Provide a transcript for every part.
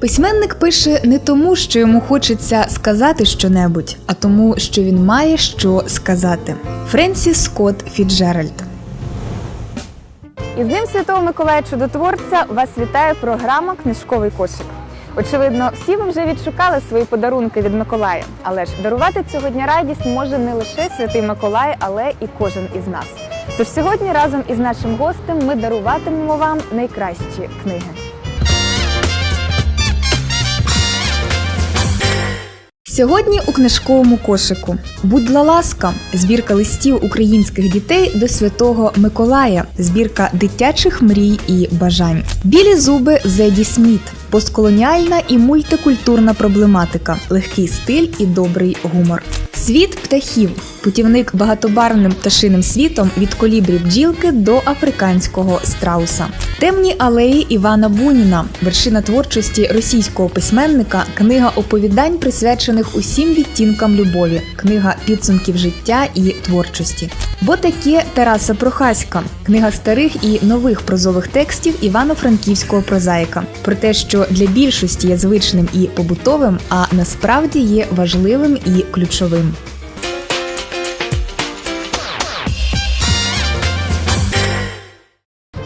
Письменник пише не тому, що йому хочеться сказати щонебудь, а тому, що він має що сказати. Френсіс Скотт Фіджеральд. І з Днем Святого Миколая Чудотворця вас вітає програма Книжковий кошик. Очевидно, всі ви вже відшукали свої подарунки від Миколая. Але ж дарувати цього дня радість може не лише святий Миколай, але і кожен із нас. Тож сьогодні разом із нашим гостем ми даруватимемо вам найкращі книги. Сьогодні у книжковому кошику Будь ласка, збірка листів українських дітей до святого Миколая, збірка дитячих мрій і бажань. Білі зуби Зеді Сміт, постколоніальна і мультикультурна проблематика, легкий стиль і добрий гумор. Світ птахів путівник багатобарвним пташиним світом від колібрі бджілки до африканського страуса. Темні алеї Івана Буніна, вершина творчості російського письменника, книга оповідань, присвячених усім відтінкам любові, книга підсумків життя і творчості. Бо таке Тараса Прохаська, книга старих і нових прозових текстів івано-франківського прозаїка про те, що для більшості є звичним і побутовим, а насправді є важливим і ключовим.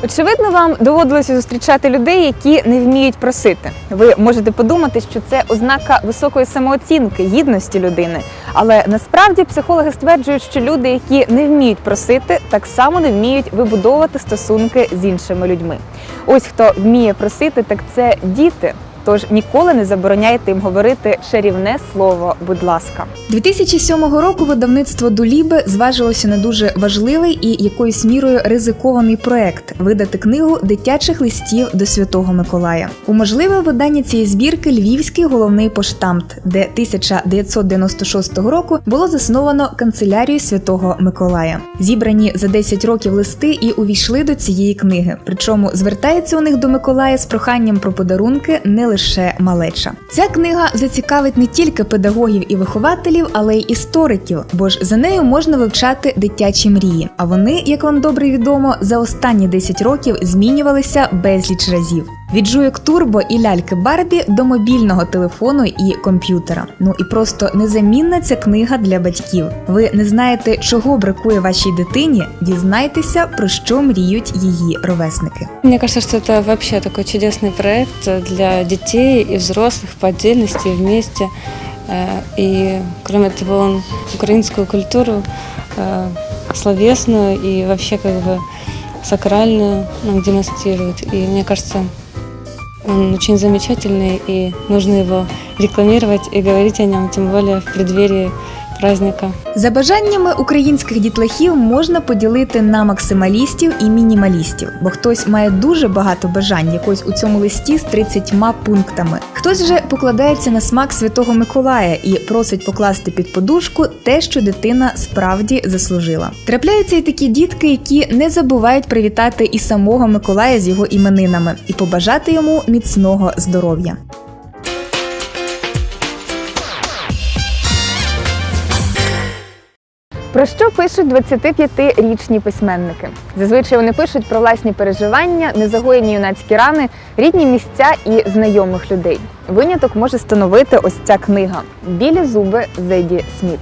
Очевидно, вам доводилося зустрічати людей, які не вміють просити. Ви можете подумати, що це ознака високої самооцінки, гідності людини. Але насправді психологи стверджують, що люди, які не вміють просити, так само не вміють вибудовувати стосунки з іншими людьми. Ось хто вміє просити, так це діти. Тож ніколи не забороняйте їм говорити чарівне слово, будь ласка. 2007 року видавництво Дуліби зважилося на дуже важливий і якоюсь мірою ризикований проект видати книгу дитячих листів до Святого Миколая. Уможливив видання цієї збірки Львівський головний поштамт, де 1996 року було засновано канцелярію Святого Миколая. Зібрані за 10 років листи і увійшли до цієї книги. Причому звертається у них до Миколая з проханням про подарунки не лише малеча. Ця книга зацікавить не тільки педагогів і вихователів, але й істориків, бо ж за нею можна вивчати дитячі мрії. А вони, як вам добре відомо, за останні 10 років змінювалися безліч разів. Від жуйок турбо і ляльки Барбі до мобільного телефону і комп'ютера. Ну і просто незамінна ця книга для батьків. Ви не знаєте, чого бракує вашій дитині. Дізнайтеся, про що мріють її ровесники. Мне кажется, что это вообще такой чудесный проект для детей и взрослых по отдельности и вместе. Э, И, кроме того, он украинскую культуру э, словесную и вообще как бы сакральную нам демонстрирует. И мне кажется, он очень замечательный, и нужно его рекламировать и говорить о нем, тем более в преддверии праздника. За бажаннями українських дітлахів можна поділити на максималістів і мінімалістів, бо хтось має дуже багато бажань, якось у цьому листі з 30 пунктами. Хтось же покладається на смак Святого Миколая і просить покласти під подушку те, що дитина справді заслужила. Трапляються і такі дітки, які не забувають привітати і самого Миколая з його іменинами і побажати йому міцного здоров'я. Про що пишуть 25-річні письменники? Зазвичай вони пишуть про власні переживання, незагоєні юнацькі рани, рідні місця і знайомих людей. Виняток може становити ось ця книга Білі зуби Зеді Сміт.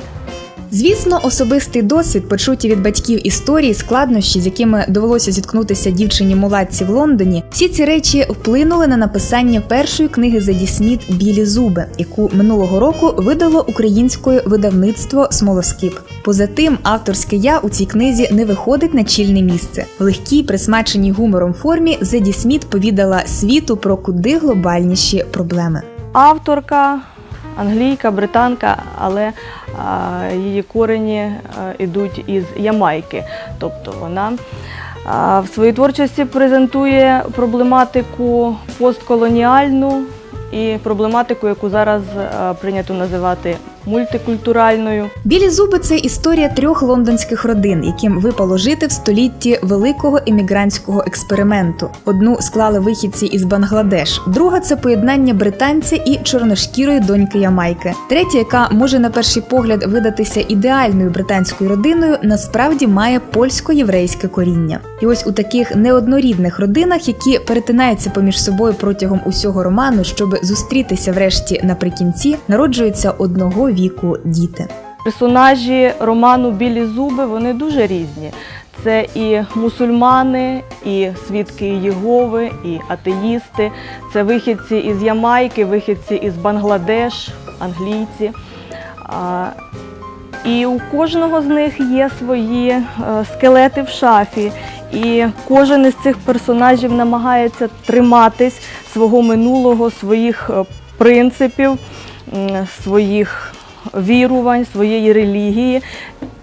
Звісно, особистий досвід, почуті від батьків історії, складнощі, з якими довелося зіткнутися дівчині мулатці в Лондоні, всі ці речі вплинули на написання першої книги Зеді Сміт Білі зуби, яку минулого року видало українською видавництво Смолоскип. Поза тим, авторське я у цій книзі не виходить на чільне місце. В легкій, присмаченій гумором формі Зеді Сміт повідала світу про куди глобальніші проблеми. авторка, англійка, британка, але її корені йдуть із Ямайки. Тобто вона в своїй творчості презентує проблематику постколоніальну і проблематику, яку зараз прийнято називати мультикультуральною. Білі зуби це історія трьох лондонських родин, яким випало жити в столітті великого емігрантського експерименту. Одну склали вихідці із Бангладеш, друга це поєднання британця і чорношкірої доньки Ямайки. Третя, яка може на перший погляд видатися ідеальною британською родиною, насправді має польсько-єврейське коріння. І ось у таких неоднорідних родинах, які перетинаються поміж собою протягом усього роману, щоб зустрітися врешті наприкінці, народжуються одного віку діти. Персонажі роману Білі зуби вони дуже різні. Це і мусульмани, і свідки Єгови, і атеїсти, це вихідці із Ямайки, вихідці із Бангладеш, англійці. І у кожного з них є свої е, скелети в шафі. І кожен із цих персонажів намагається триматись свого минулого, своїх е, принципів, своїх вірувань, своєї релігії.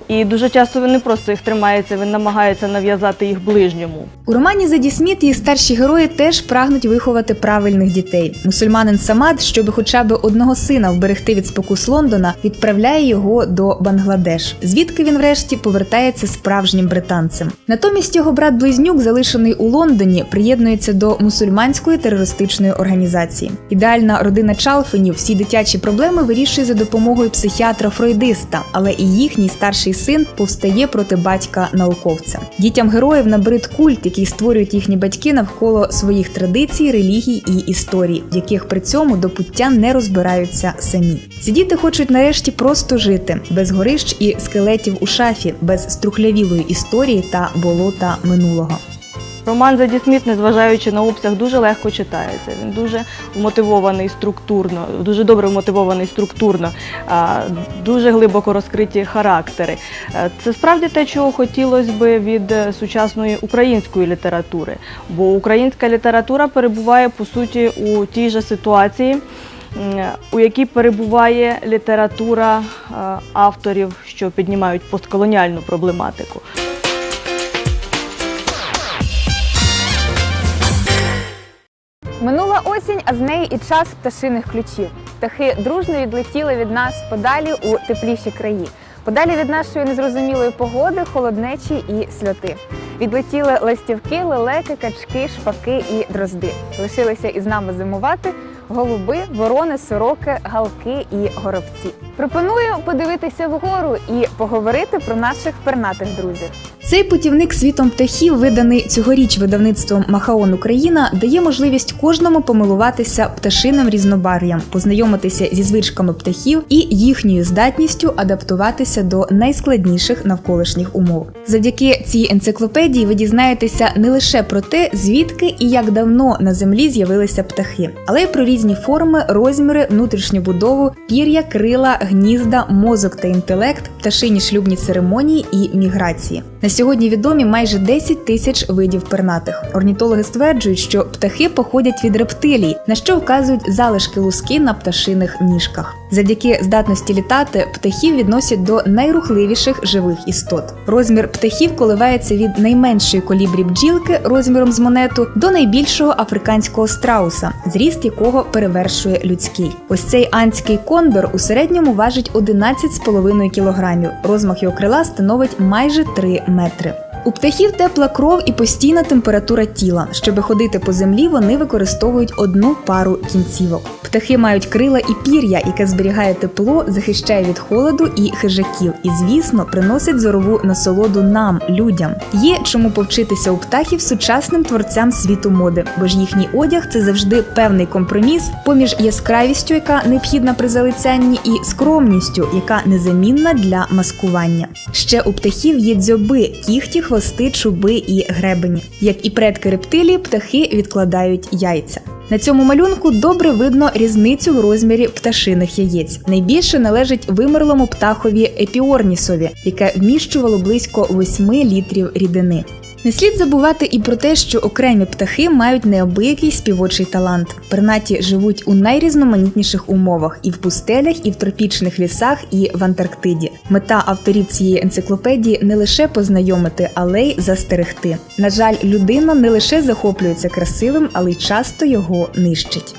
І дуже часто він не просто їх тримається, він намагається нав'язати їх ближньому. У романі Заді Сміт її старші герої теж прагнуть виховати правильних дітей. Мусульманин Самад, щоб хоча б одного сина вберегти від спокус Лондона, відправляє його до Бангладеш, звідки він врешті повертається справжнім британцем. Натомість його брат-близнюк, залишений у Лондоні, приєднується до мусульманської терористичної організації. Ідеальна родина Чалфенів всі дитячі проблеми вирішує за допомогою психіатра-фройдиста, але і їхній старший син повстає проти батька науковця. Дітям героїв набрид культ, який створюють їхні батьки навколо своїх традицій, релігій і історій, в яких при цьому до пуття не розбираються самі. Ці діти хочуть нарешті просто жити без горищ і скелетів у шафі, без струхлявілої історії та болота минулого. Роман Заді Сміт, незважаючи на обсяг, дуже легко читається. Він дуже вмотивований структурно, дуже добре вмотивований структурно, дуже глибоко розкриті характери. Е, Це справді те, чого хотілося би від сучасної української літератури. Бо українська література перебуває по суті у тій же ситуації. У якій перебуває література е, авторів, що піднімають постколоніальну проблематику. Осінь, а з неї і час пташиних ключів. Птахи дружно відлетіли від нас подалі у тепліші краї, подалі від нашої незрозумілої погоди, холоднечі і сльоти. Відлетіли ластівки, лелеки, качки, шпаки і дрозди. Лишилися із нами зимувати голуби, ворони, сороки, галки і горобці. Пропоную подивитися вгору і поговорити про наших пернатих друзів. Цей путівник світом птахів, виданий цьогоріч видавництвом Махаон Україна, дає можливість кожному помилуватися пташиним різнобарв'ям, познайомитися зі звичками птахів і їхньою здатністю адаптуватися до найскладніших навколишніх умов. Завдяки цій енциклопедії ви дізнаєтеся не лише про те, звідки і як давно на землі з'явилися птахи, але й про різні форми, розміри, внутрішню будову, пір'я, крила, гнізда, мозок та інтелект, пташині шлюбні церемонії і міграції. На сьогодні відомі майже 10 тисяч видів пернатих. Орнітологи стверджують, що птахи походять від рептилій, на що вказують залишки луски на пташиних ніжках. Завдяки здатності літати птахів відносять до найрухливіших живих істот. Розмір птахів коливається від найменшої колібрі бджілки розміром з монету до найбільшого африканського страуса, зріст якого перевершує людський. Ось цей анський кондор у середньому важить 11,5 кілограмів. Розмах його крила становить майже 3 метри. У птахів тепла кров і постійна температура тіла. Щоби ходити по землі, вони використовують одну пару кінцівок. Птахи мають крила і пір'я, яке зберігає тепло, захищає від холоду і хижаків, і, звісно, приносить зорову насолоду нам, людям. Є чому повчитися у птахів сучасним творцям світу моди, бо ж їхній одяг це завжди певний компроміс поміж яскравістю, яка необхідна при залицянні, і скромністю, яка незамінна для маскування. Ще у птахів є дзьоби, кіхті, хвости, чуби і гребені. Як і предки рептилії, птахи відкладають яйця. На цьому малюнку добре видно різницю в розмірі пташиних яєць. Найбільше належить вимерлому птахові епіорнісові, яке вміщувало близько 8 літрів рідини. Не слід забувати і про те, що окремі птахи мають неабиякий співочий талант. Пернаті живуть у найрізноманітніших умовах і в пустелях, і в тропічних лісах, і в Антарктиді. Мета авторів цієї енциклопедії не лише познайомити, але й застерегти. На жаль, людина не лише захоплюється красивим, але й часто його нищить.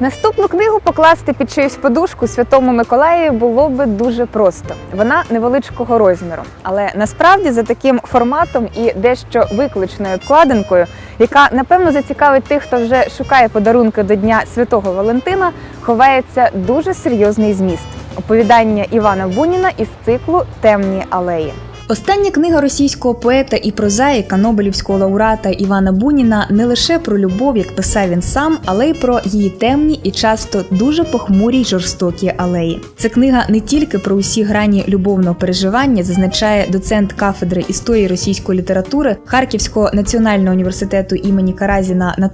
Наступну книгу покласти під чиюсь подушку святому Миколаєві було би дуже просто. Вона невеличкого розміру, але насправді за таким форматом і дещо викличною обкладинкою, яка напевно зацікавить тих, хто вже шукає подарунки до Дня Святого Валентина, ховається дуже серйозний зміст. Оповідання Івана Буніна із циклу Темні алеї. Остання книга російського поета і прозаїка Нобелівського лауреата Івана Буніна не лише про любов, як писав він сам, але й про її темні і часто дуже похмурі й жорстокі алеї. Це книга не тільки про усі грані любовного переживання, зазначає доцент кафедри історії російської літератури Харківського національного університету імені Каразіна